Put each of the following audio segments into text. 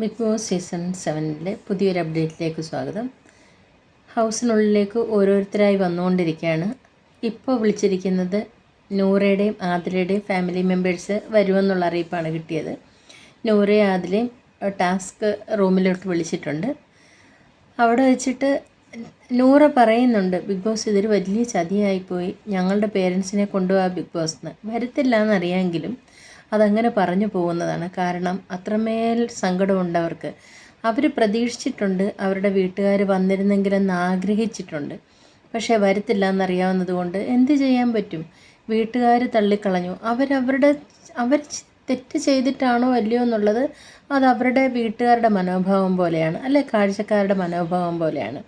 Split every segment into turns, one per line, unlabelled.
Big boss season സെവനിലെ പുതിയൊരു അപ്ഡേറ്റിലേക്ക് സ്വാഗതം. ഹൗസിനുള്ളിലേക്ക് ഓരോരുത്തരായി വന്നുകൊണ്ടിരിക്കുകയാണ്. ഇപ്പോൾ വിളിച്ചിരിക്കുന്നത് നൂറയുടെയും ആദിലയുടെയും ഫാമിലി മെമ്പേഴ്സ് വരുമെന്നുള്ള അറിയിപ്പാണ് കിട്ടിയത്. നൂറയും ആദിലയും ടാസ്ക് റൂമിലോട്ട് വിളിച്ചിട്ടുണ്ട്. അവിടെ വെച്ചിട്ട് നൂറ പറയുന്നുണ്ട് ബിഗ് ബോസ് ഇതൊരു വലിയ ചതിയായിപ്പോയി. ഞങ്ങളുടെ പേരൻസിനെ കൊണ്ടുപോകാം ബിഗ് ബോസ് എന്ന് വരത്തില്ല എന്നറിയാമെങ്കിലും അതങ്ങനെ പറഞ്ഞു പോകുന്നതാണ്. കാരണം അത്രമേൽ സങ്കടമുണ്ടവർക്ക്. അവർ പ്രതീക്ഷിച്ചിട്ടുണ്ട് അവരുടെ വീട്ടുകാർ വന്നിരുന്നെങ്കിലെന്ന് ആഗ്രഹിച്ചിട്ടുണ്ട്. പക്ഷേ വരത്തില്ല എന്നറിയാവുന്നതുകൊണ്ട് എന്ത് ചെയ്യാൻ പറ്റും? വീട്ടുകാർ തള്ളിക്കളഞ്ഞു. അവരവരുടെ അവർ തെറ്റ് ചെയ്തിട്ടാണോ അല്ലയോ എന്നുള്ളത് അത് അവരുടെ വീട്ടുകാരുടെ മനോഭാവം പോലെയാണ്. അല്ലെ കാഴ്ചക്കാരുടെ മനോഭാവം പോലെയാണ്.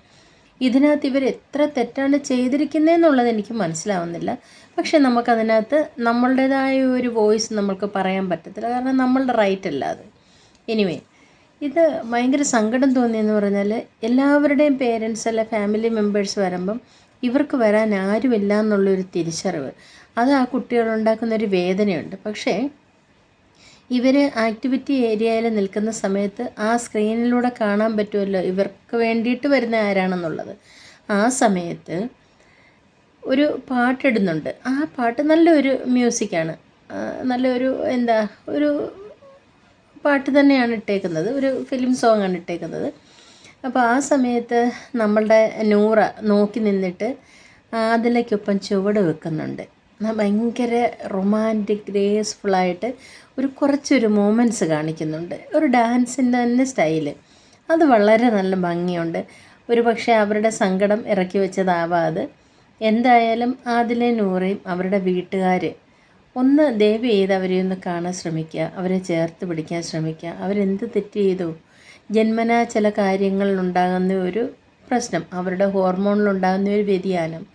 ഇതിനകത്ത് ഇവർ എത്ര തെറ്റാണ് ചെയ്തിരിക്കുന്നതെന്നുള്ളത് എനിക്ക് മനസ്സിലാവുന്നില്ല. പക്ഷെ നമുക്കതിനകത്ത് നമ്മളുടേതായ ഒരു വോയിസ് നമ്മൾക്ക് പറയാൻ പറ്റത്തില്ല. കാരണം നമ്മളുടെ റൈറ്റ് അല്ല അത്. എനിവേ ഇത് ഭയങ്കര സങ്കടം തോന്നിയെന്ന് പറഞ്ഞാൽ എല്ലാവരുടെയും പേരൻസ് അല്ല ഫാമിലി മെമ്പേഴ്സ് വരുമ്പം ഇവർക്ക് വരാൻ ആരുമില്ല എന്നുള്ളൊരു തിരിച്ചറിവ്. അത് ആ കുട്ടികളുണ്ടാക്കുന്നൊരു വേദനയുണ്ട്. പക്ഷേ ഇവർ ആക്ടിവിറ്റി ഏരിയയിൽ നിൽക്കുന്ന സമയത്ത് ആ സ്ക്രീനിലൂടെ കാണാൻ പറ്റുമല്ലോ ഇവർക്ക് വേണ്ടിയിട്ട് വരുന്ന ആരാണെന്നുള്ളത്. ആ സമയത്ത് ഒരു പാട്ടിടുന്നുണ്ട്. ആ പാട്ട് നല്ലൊരു മ്യൂസിക്കാണ്. നല്ലൊരു എന്താ ഒരു പാട്ട് തന്നെയാണ് ഇട്ടേക്കുന്നത്. ഒരു ഫിലിം സോങ് ആണ് ഇട്ടേക്കുന്നത്. അപ്പോൾ ആ സമയത്ത് നമ്മളുടെ നൂറ നോക്കി നിന്നിട്ട് അതിലേക്കൊപ്പം ചുവട് വെക്കുന്നുണ്ട്. ഭയങ്കര റൊമാന്റിക് ഗ്രേസ്ഫുള്ളായിട്ട് ഒരു കുറച്ചൊരു മൂമെന്റ്സ് കാണിക്കുന്നുണ്ട്. ഒരു ഡാൻസിന്റെ തന്നെ സ്റ്റൈൽ അത് വളരെ നല്ല ഭംഗിയുണ്ട്. ഒരു പക്ഷേ അവരുടെ സങ്കടം ഇറക്കി വെച്ചതാവാതെ. എന്തായാലും ആദിലെ നൂറയും അവരുടെ വീട്ടുകാർ ഒന്ന് ദയവ് ചെയ്ത് അവരെ ഒന്ന് കാണാൻ ശ്രമിക്കുക. അവരെ ചേർത്ത് പിടിക്കാൻ ശ്രമിക്കുക. അവരെന്ത് തെറ്റ് ചെയ്തു? ജന്മനാ ചില കാര്യങ്ങളിലുണ്ടാകുന്ന ഒരു പ്രശ്നം. അവരുടെ ഹോർമോണിലുണ്ടാകുന്ന ഒരു വ്യതിയാനം.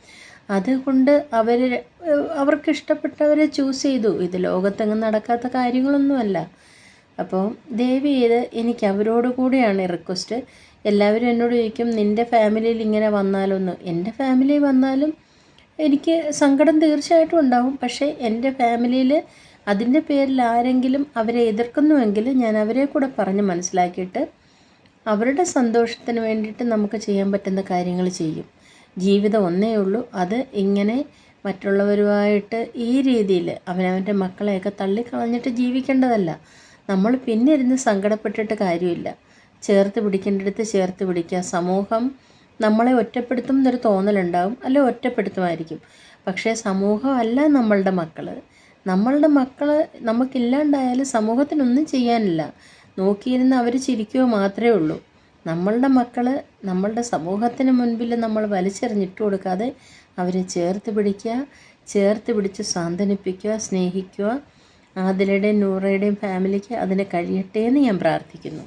അതുകൊണ്ട് അവർ അവർക്ക് ഇഷ്ടപ്പെട്ടവരെ ചൂസ് ചെയ്തു. ഇത് ലോകത്തെങ്ങും നടക്കാത്ത കാര്യങ്ങളൊന്നുമല്ല. അപ്പോൾ ദയവ് ചെയ്ത് എനിക്ക് അവരോട് കൂടിയാണ് റിക്വസ്റ്റ് എല്ലാവരും എന്നോട് ചോദിക്കും നിന്റെ ഫാമിലിയിൽ ഇങ്ങനെ വന്നാലൊന്ന്? എന്റെ ഫാമിലി വന്നാലും എനിക്ക് സങ്കടം തീർച്ചയായിട്ടും ഉണ്ടാവും. പക്ഷേ എന്റെ ഫാമിലിയിൽ അതിന്റെ പേരിൽ ആരെങ്കിലും അവരെ എതിർക്കുന്നുവെങ്കിൽ ഞാൻ അവരെ കൂടെ പറഞ്ഞ് മനസ്സിലാക്കിയിട്ട് അവരുടെ സന്തോഷത്തിന് വേണ്ടിയിട്ട് നമുക്ക് ചെയ്യാൻ പറ്റുന്ന കാര്യങ്ങൾ ചെയ്യും. ജീവിതം ഒന്നേ ഉള്ളൂ. അത് ഇങ്ങനെ മറ്റുള്ളവരുമായിട്ട് ഈ രീതിയിൽ അവനവന്റെ മക്കളെയൊക്കെ തള്ളിക്കളഞ്ഞിട്ട് ജീവിക്കേണ്ടതല്ല. നമ്മൾ പിന്നെ ഇരുന്ന് സങ്കടപ്പെട്ടിട്ട് കാര്യമില്ല. ചേർത്ത് പിടിക്കേണ്ടടുത്ത് ചേർത്ത് പിടിക്കുക. സമൂഹം നമ്മളെ ഒറ്റപ്പെടുത്തും എന്നൊരു തോന്നലുണ്ടാവും. അല്ലെ ഒറ്റപ്പെടുത്തുമായിരിക്കും. പക്ഷേ സമൂഹമല്ല നമ്മളുടെ മക്കൾ നമ്മളുടെ മക്കൾ നമുക്കില്ലാണ്ടായാലും സമൂഹത്തിനൊന്നും ചെയ്യാനില്ല. നോക്കിയിരുന്ന് അവർ ചിരിക്കുക മാത്രമേ ഉള്ളൂ. നമ്മളുടെ മക്കൾ നമ്മളുടെ സമൂഹത്തിന് മുൻപിൽ നമ്മൾ വലിച്ചെറിഞ്ഞിട്ട് കൊടുക്കാതെ അവരെ ചേർത്ത് പിടിക്കുക ചേർത്ത് പിടിച്ച് സാന്ത്വനിപ്പിക്കുക സ്നേഹിക്കുക. ആദിലയുടെയും നൂറയുടെയും ഫാമിലിക്ക് അതിനെ കഴിയട്ടെ എന്ന് ഞാൻ പ്രാർത്ഥിക്കുന്നു.